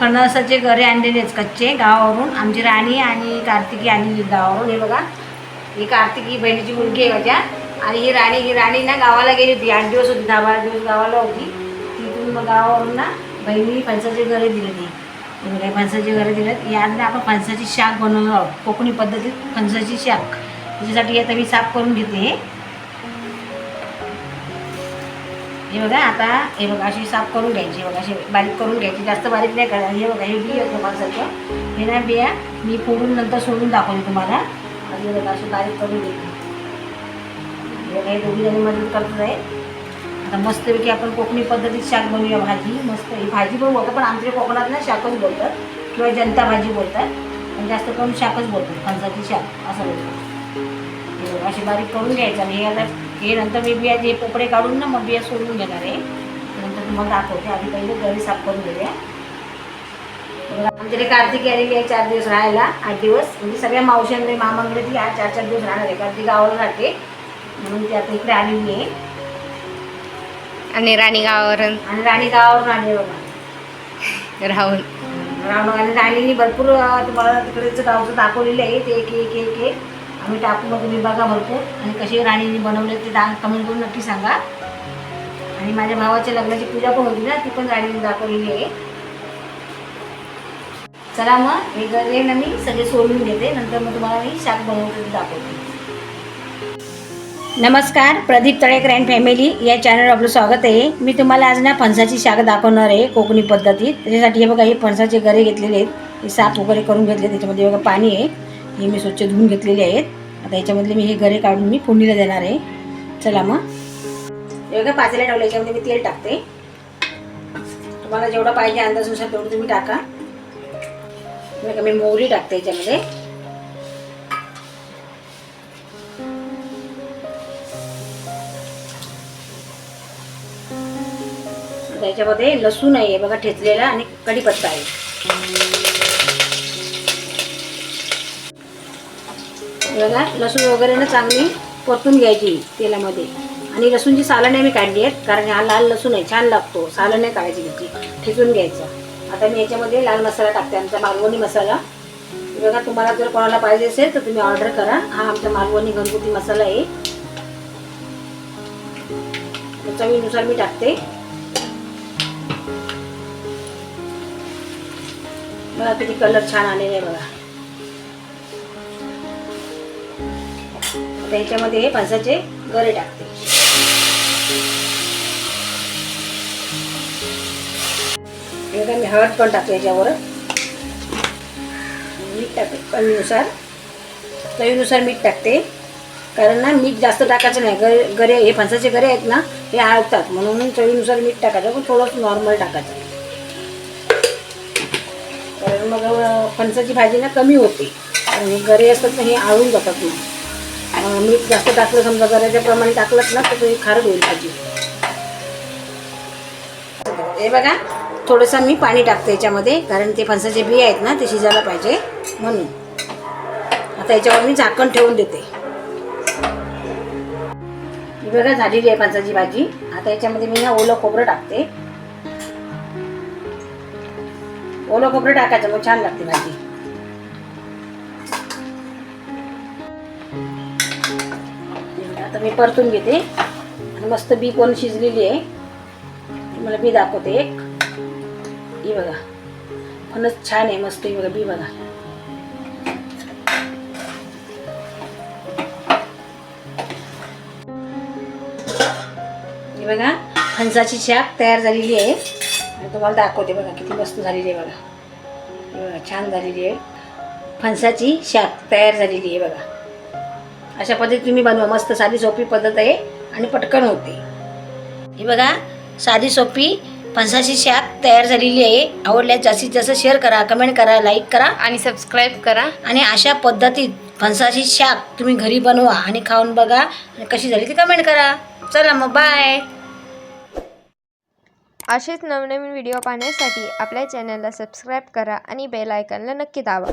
फणसाचे गरे आणलेले आहेत कच्चे गावावरून. आमची राणी आणि कार्तिकी आणलेली गावावरून. हे बघा ही कार्तिकी बहिणीची मुलगी आहे माझ्या. आणि ही राणी ही राणी ना गावाला गेली होती. आठ दिवस होती दहा बारा दिवस गावाला होती. तिथून मग गावावरून ना बहिणी फणसाचे गरे दिले ती हे फणसाचे गरे दिलेत. यात ना आपण फणसाची शाक बनवणार आहोत. कोकणी पद्धतीत फणसाची शाक त्याच्यासाठी आता मी साफ करून घेते हे. हे बघा आता हे बघा अशी साफ करून घ्यायची बघा अशी बारीक करून घ्यायची. जास्त बारीक नाही करा हे बघा हे बिया तुम्हाला हे ना बिया मी फोडून नंतर सोडून दाखवली तुम्हाला. आणि हे बघा अशी बारीक करून घ्यायची. हे बघा हे दोघी जणी मदत करत आहे आता मस्तपैकी आपण कोकणी पद्धतीत शाक बनवूया भाजी. मस्त ही भाजी पण बोलतात पण आमच्या कोकणात ना शाकच बोलतात. किंवा जनता भाजी बोलतात. पण जास्त करून शाकच बोलतात फणसाची शाक असं बोलतात. हे बघा, अशी बारीक करून घ्यायचं. आणि हे आता हे नंतर मी बिया जे पोपडे काढून ना मग बिया सोडून घेणार आहे. नंतर तुम्हाला दाखवते आधी पहिले घरी साफ करून घेऊया. आमच्याकडे कार्तिकी आलेली आहे चार दिवस राहायला आठ दिवस. म्हणजे सगळ्या मावशांकडे मामांकडे ती आज चार चार दिवस राहणार आहे. कारण ती गावाला राहते. म्हणून ती आता इकडे आलेली आहे. आणि राणी गावावरून. आणि राणी गावावरून आली बघा. राहून रावण आणि राणीने भरपूर तुम्हाला तिकडेच गावचं दाखवलेलं आहे. ते एक एक एक एक. आम्ही टाकू मग तुम्ही बघा भरपूर. आणि कशी राणीने बनवले ते दा कमेंट करून नक्की सांगा. आणि माझ्या भावाच्या लग्नाची पूजा पण होती ना ती पण राणीने दाखवलेली आहे. चला मग हे गरे ना मी सगळे सोडून घेते नंतर मग तुम्हाला मी शाक बनवते दाखवते. नमस्कार प्रदीप तळेकर अँड फॅमिली या चॅनलवर आपलं स्वागत आहे. मी तुम्हाला आज ना फणसाची शाक दाखवणार आहे कोकणी पद्धतीत. त्याच्यासाठी हे बघा हे फणसाचे गरे घेतलेले आहेत. हे साफ वगैरे करून घेतले त्याच्यामध्ये बघा पाणी आहे. हे मी स्वच्छ धुवून घेतलेले आहेत. आता याच्यामधले मी हे गरे काढून मी फोडणीला देणार आहे. चला मग. हे बघा पातेला ठेवलं याच्यामध्ये मी तेल टाकते. तुम्हाला जेवढं पाहिजे अंदाजानुसार तेवढं तुम्ही टाका. बघा मी मोहरी टाकते याच्यामध्ये. त्याच्यामध्ये लसूण आहे बघा ठेचलेला आणि कढीपत्ता आहे. बघा लसूण वगैरे ना चांगली परतून घ्यायची तेलामध्ये. आणि लसूणची सालं नाही मी काढली आहेत कारण हा लाल लसूण आहे छान लागतो. सालं नाही काढायची त्याची ठेचून घ्यायचं. आता मी याच्यामध्ये लाल मसाला टाकते आमचा मालवणी मसाला. बघा तुम्हाला जर कोणाला पाहिजे असेल तर तुम्ही ऑर्डर करा. हा आमचा मालवणी घरगुती मसाला आहे. चवीनुसार मी टाकते. बघा किती कलर छान आलेले आहे बघा. आता याच्यामध्ये हे फणसाचे गरे टाकते. हे मी हळद पण टाकते याच्यावर. मीठ टाकते. कमीनुसार चवीनुसार मीठ टाकते. कारण ना मीठ जास्त टाकायचं नाही. गरे गरे हे फणसाचे गरे आहेत ना हे आळतात म्हणून चवीनुसार मीठ टाकायचं. पण थोडंसं नॉर्मल टाकायचं. कारण मग फणसाची भाजी ना कमी होते. आणि गरे असतात ना हे आळून जातात मग मीठ जास्त टाकलं समजा गऱ्याच्या प्रमाणे टाकलं ना तर तुम्ही खारट होईल भाजी हे बघा थोडंसं मी पाणी टाकते याच्यामध्ये कारण ते फणसाचे बी आहेत ना ते शिजायला पाहिजे म्हणून. आता याच्यावर मी झाकण ठेवून देते. ही बघा झालेली आहे फणसाची भाजी. आता याच्यामध्ये मी ना ओलं खोबरं टाकते. ओलं खोबरं टाकायचं मग छान लागते भाजी. आता मी परतून घेते. आणि मस्त बी पण शिजलेली आहे. तुम्हाला बी दाखवते एक. ही बघा. फणस छान आहे मस्त ही बघा बी बघा. ही बघा फणसाची शाक तयार झालेली आहे. आणि तुम्हाला दाखवते बघा किती मस्त झालेली आहे बघा. बघा छान झालेली आहे. फणसाची शाक तयार झालेली आहे बघा. अशा पद्धतीने तुम्ही बनवा. मस्त साधी सोपी पद्धत आहे आणि पटकन होते. ही बघा साधी सोपी फणसाची शाक तयार झालेली आहे. आवडल्यास जास्तीत जास्त शेअर करा कमेंट करा लाईक करा. आणि सबस्क्राईब करा. आणि अशा पद्धतीत फणसाची शाक तुम्ही घरी बनवा आणि खाऊन बघा. आणि कशी झाली ती कमेंट करा. चला मग बाय असेच नवनवीन व्हिडिओ पाहण्यासाठी आपल्या चॅनलला सबस्क्राईब करा आणि बेल आयकॉनला नक्की दाबा.